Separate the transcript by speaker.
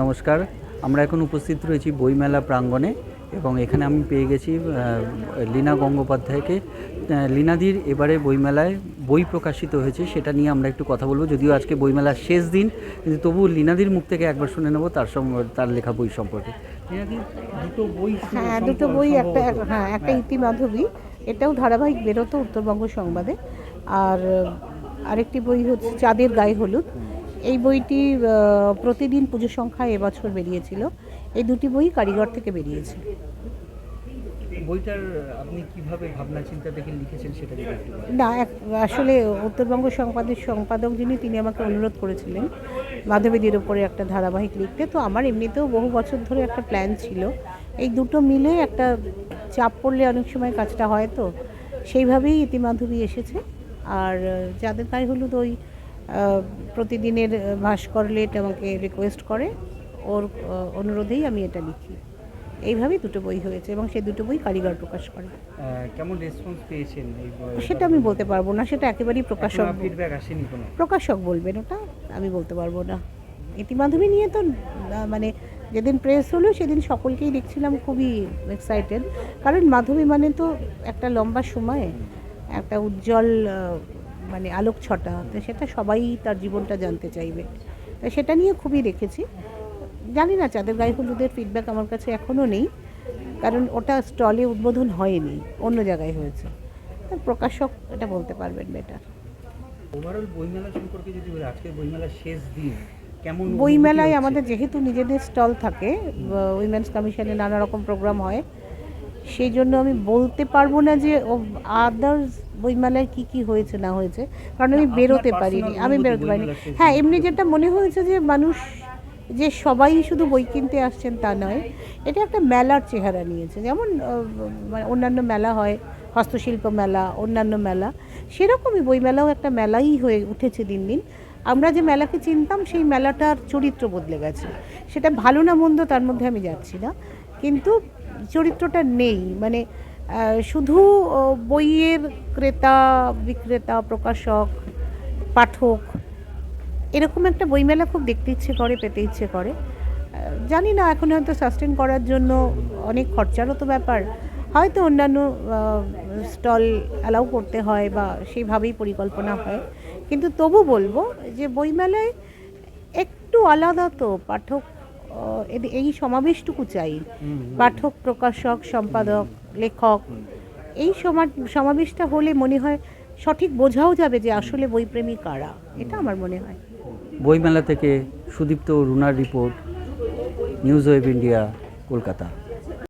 Speaker 1: নমস্কার। আমরা এখন উপস্থিত রয়েছি বইমেলা প্রাঙ্গণে এবং এখানে আমি পেয়ে গেছি লীনা গঙ্গোপাধ্যায়কে। লীনাদির এবারে বইমেলায় বই প্রকাশিত হয়েছে সেটা নিয়ে আমরা একটু কথা বলব। যদিও আজকে বইমেলার শেষ দিন কিন্তু তবু লীনাদির মুখ থেকে একবার শুনে নেব তার তার লেখা বই সম্পর্কে। দুটো বই
Speaker 2: হ্যাঁ দুটো বই একটা হ্যাঁ একটা ইতিমাধবী এটাও ধারাবাহিক বেরোতো উত্তরবঙ্গ সংবাদে। আর আরেকটি বই হচ্ছে চাঁদের গায়ে হলুদ। এই বইটি প্রতিদিন পুজো সংখ্যা এবছর বেরিয়েছিল। এই দুটি বই কারিগর থেকে বেরিয়েছে।
Speaker 1: বইটার আপনি কীভাবে ভাবনা চিন্তা দেখে লিখেছেন সেটা।
Speaker 2: না আসলে উত্তরবঙ্গ সংবাদের সম্পাদক যিনি তিনি আমাকে অনুরোধ করেছিলেন মাধবীদের ওপরে একটা ধারাবাহিক লিখতে। তো আমার এমনিতেও বহু বছর ধরে একটা প্ল্যান ছিল। এই দুটো মিলে একটা চাপ পড়লে অনেক সময় কাজটা হয় তো। সেইভাবেই ইতিমাধবী এসেছে। আর যাদের গায়ে হলুদ ওই প্রতিদিনের আহ, ভাস্কর লেট আমাকে রিকোয়েস্ট করে। ওর অনুরোধেই আমি এটা লিখি। এইভাবেই দুটো বই হয়েছে এবং সেই দুটো বই কারিগর প্রকাশ করে।
Speaker 1: কেমন রেসপন্স পেয়েছেন
Speaker 2: সেটা আমি বলতে পারব না সেটা একেবারেই প্রকাশক
Speaker 1: ফিডব্যাক আসেনি কোনো?
Speaker 2: প্রকাশক বলবেন ওটা আমি বলতে পারব না। ইতিমাধবী নিয়ে তো মানে যেদিন প্রেস হলো সেদিন সকলকেই দেখছিলাম খুবই এক্সাইটেড কারণ মাধবী মানে তো একটা লম্বা সময় একটা উজ্জ্বল মানে আলোক ছটা তো সেটা সবাই তার জীবনটা জানতে চাইবে। তো সেটা নিয়ে খুবই রেখেছি। জানি না চাঁদের গায়ে হলুদের ফিডব্যাক আমার কাছে এখনও নেই কারণ ওটা স্টলে উদ্বোধন হয়নি অন্য জায়গায় হয়েছে। প্রকাশক এটা বলতে পারবেন বেটার
Speaker 1: ওভারঅল বইমেলা সম্পর্কে যদি বলি আজকের বইমেলার শেষ দিন কেমন
Speaker 2: বইমেলায় আমাদের যেহেতু নিজেদের স্টল থাকে উইমেন্স কমিশনে নানা রকম প্রোগ্রাম হয় সেই জন্য আমি বলতে পারব না যে আদার্স বইমেলায় কি কি হয়েছে না হয়েছে? কারণ আমি বেরোতে পারিনি আমি বেরোতে পারিনি। হ্যাঁ এমনি যেটা মনে হয়েছে যে মানুষ যে সবাই শুধু বই কিনতে আসছেন তা নয় এটা একটা মেলার চেহারা নিয়েছে। যেমন মানে অন্যান্য মেলা হয় হস্তশিল্প মেলা অন্যান্য মেলা সেরকমই বইমেলাও একটা মেলাই হয়ে উঠেছে দিন দিন। আমরা যে মেলাকে চিনতাম সেই মেলাটার চরিত্র বদলে গেছে। সেটা ভালো না মন্দ তার মধ্যে আমি যাচ্ছি না। কিন্তু চরিত্রটা নেই। মানে শুধু বইয়ের ক্রেতা, বিক্রেতা, প্রকাশক, পাঠক, এরকম একটা বইমেলা খুব দেখতে ইচ্ছে করে, পেতে ইচ্ছে করে। জানি না, এখন হয়তো সাস্টেন করার জন্য অনেক খরচারও তো ব্যাপার। হয়তো অন্যান্য স্টল অ্যালাউ করতে হয় বা সেইভাবেই পরিকল্পনা হয়। কিন্তু তবু বলব যে বইমেলায় একটু আলাদা তো, পাঠক এই সমাবেশটুকু চাই। পাঠক প্রকাশক সম্পাদক লেখক এই সমা- সমাবেশটা হলে মনে হয় সঠিক বোঝাও যাবে যে আসলে বইপ্রেমী কারা। এটা আমার মনে হয়।
Speaker 1: বইমেলা থেকে সুদীপ্ত রুনার report news web India Kolkata.